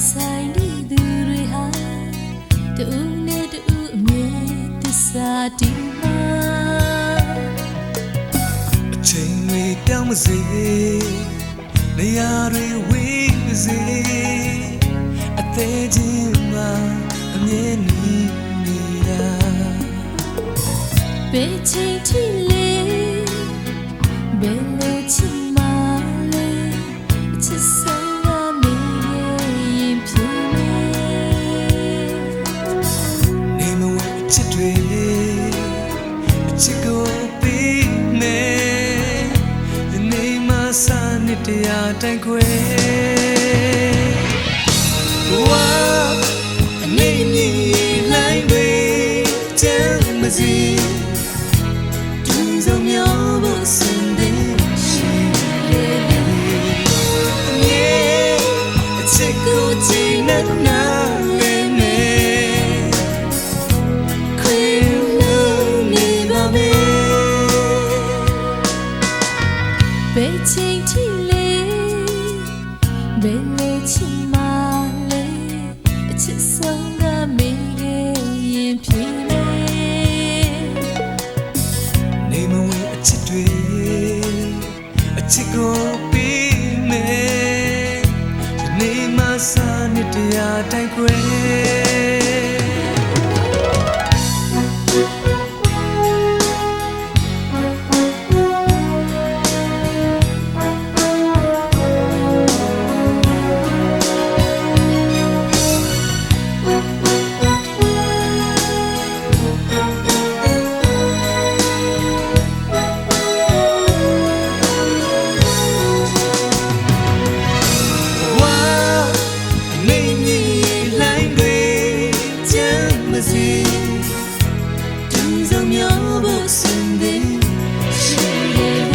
ချစ်မှန်ပိုင်ဆိုင်တဲ့သူတွေဟာတူနဲ့တူအမြဲတစ္စာတီမှာအချိန်တွေပြောင်းမစေနေရာတွေဝေးမစေအသေးချင်းမှာအမြဲနေနေတာဘယ် တရားတိုင်းခွဲဝါအနေနဲ့လိုင်းတွေချမ်းမစီဒီစုံမျိုးဖို့စင်တဲ့ရှိတယ်အမြဲအချစ်ကိုကြည်နဲ့နာလေးနဲ့ခွေလုံးနေပါမယ်ဘယ်ချိ န်ထိလဲဘယ်လိုချစ်မှလဲအချစ်ဆုံးကမင်းရဲ့ရင်ဖြစ်နေနေမဝင်အချစ်တွေအချစ်ကိုပြီးမယ်ဒီနေ့မှစနေတရားတိုင်းခွဲ ဒီစုံမျိုးဖို့စင်တဲ့ရှိတယ်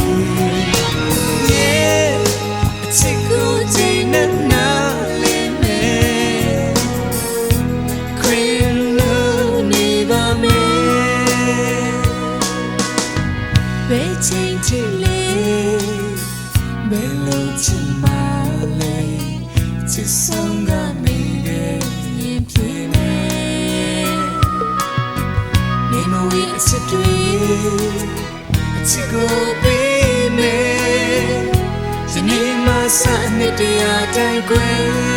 အချစ်တွေအချစ်ကိုပေးမယ်ဒီနေ့မှစနေတရားတိုင်းခွဲဒီ